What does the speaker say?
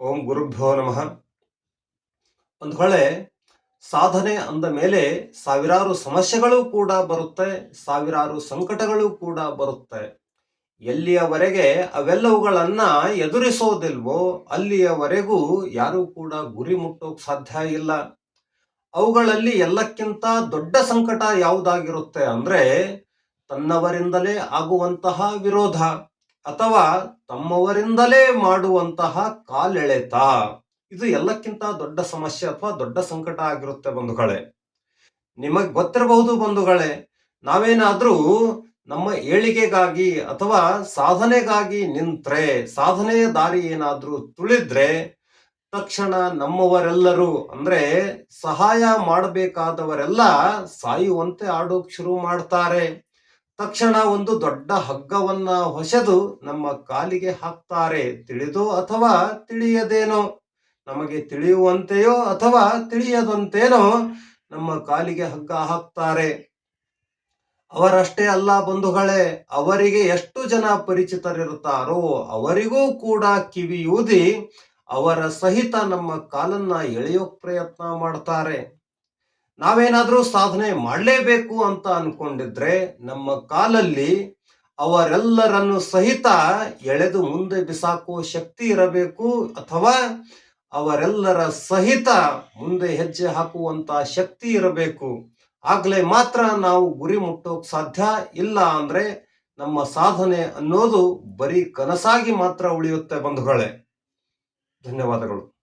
ಓಂ ಗುರುಭ್ಯೋ ನಮಃ. ಒಂದು ಹೊಳೆ ಸಾಧನೆ ಅಂದ ಮೇಲೆ ಸಾವಿರಾರು ಸಮಸ್ಯೆಗಳು ಕೂಡ ಬರುತ್ತೆ, ಸಾವಿರಾರು ಸಂಕಟಗಳು ಕೂಡ ಬರುತ್ತೆ. ಎಲ್ಲಿಯವರೆಗೆ ಅವೆಲ್ಲವುಗಳನ್ನ ಎದುರಿಸೋದಿಲ್ವೋ ಅಲ್ಲಿಯವರೆಗೂ ಯಾರೂ ಕೂಡ ಗುರಿ ಮುಟ್ಟೋಕ್ ಸಾಧ್ಯ ಇಲ್ಲ. ಅವುಗಳಲ್ಲಿ ಎಲ್ಲಕ್ಕಿಂತ ದೊಡ್ಡ ಸಂಕಟ ಯಾವುದಾಗಿರುತ್ತೆ ಅಂದ್ರೆ ತನ್ನವರಿಂದಲೇ ಆಗುವಂತಹ ವಿರೋಧ. ಅಥವಾ ತಮ್ಮವರಿಂದಲೇ ಮಾಡುವಂತಹ ಕಾಲೆಳೆತ. ಇದು ಎಲ್ಲಕ್ಕಿಂತ ದೊಡ್ಡ ಸಮಸ್ಯೆ ಅಥವಾ ದೊಡ್ಡ ಸಂಕಟ ಆಗಿರುತ್ತೆ ಬಂಧುಗಳೇ. ನಿಮಗೆ ಗೊತ್ತಿರಬಹುದು ಬಂಧುಗಳೇ, ನಾವೇನಾದ್ರೂ ನಮ್ಮ ಏಳಿಗೆಗಾಗಿ ಅಥವಾ ಸಾಧನೆಗಾಗಿ ನಿಂತ್ರೆ, ಸಾಧನೆಯ ದಾರಿ ಏನಾದ್ರೂ ತುಳಿದ್ರೆ, ತಕ್ಷಣ ನಮ್ಮವರೆಲ್ಲರೂ ಅಂದ್ರೆ ಸಹಾಯ ಮಾಡಬೇಕಾದವರೆಲ್ಲ ಸಾಯುವಂತೆ ಆಡೋಕ್ ಶುರು ಮಾಡ್ತಾರೆ. ತಕ್ಷಣ ಒಂದು ದೊಡ್ಡ ಹಗ್ಗವನ್ನ ಹೊಸೆದು ನಮ್ಮ ಕಾಲಿಗೆ ಹಾಕ್ತಾರೆ. ತಿಳಿದೋ ಅಥವಾ ತಿಳಿಯದೇನೋ? ನಮಗೆ ತಿಳಿಯುವಂತೆಯೋ ಅಥವಾ ತಿಳಿಯದಂತೇನೋ ನಮ್ಮ ಕಾಲಿಗೆ ಹಗ್ಗ ಹಾಕ್ತಾರೆ. ಅವರಷ್ಟೇ ಅಲ್ಲ ಬಂಧುಗಳೇ, ಅವರಿಗೆ ಎಷ್ಟು ಜನ ಪರಿಚಿತರಿರುತ್ತಾರೋ ಅವರಿಗೂ ಕೂಡ ಕಿವಿಯೂದಿ ಅವರ ಸಹಿತ ನಮ್ಮ ಕಾಲನ್ನ ಎಳೆಯೋಕ್ ಪ್ರಯತ್ನ ಮಾಡ್ತಾರೆ. ನಾವೇನಾದ್ರೂ ಸಾಧನೆ ಮಾಡಲೇಬೇಕು ಅಂತ ಅನ್ಕೊಂಡಿದ್ರೆ ನಮ್ಮ ಕಾಲಲ್ಲಿ ಅವರೆಲ್ಲರನ್ನು ಸಹಿತ ಎಳೆದು ಮುಂದೆ ಬಿಸಾಕುವ ಶಕ್ತಿ ಇರಬೇಕು ಅಥವಾ ಅವರೆಲ್ಲರ ಸಹಿತ ಮುಂದೆ ಹೆಜ್ಜೆ ಹಾಕುವಂತ ಶಕ್ತಿ ಇರಬೇಕು. ಆಗ್ಲೇ ಮಾತ್ರ ನಾವು ಗುರಿ ಮುಟ್ಟೋಕ್ ಸಾಧ್ಯ ಇಲ್ಲ ಅಂದ್ರೆ ನಮ್ಮ ಸಾಧನೆ ಅನ್ನೋದು ಬರೀ ಕನಸಾಗಿ ಮಾತ್ರ ಉಳಿಯುತ್ತೆ ಬಂಧುಗಳೇ. ಧನ್ಯವಾದಗಳು.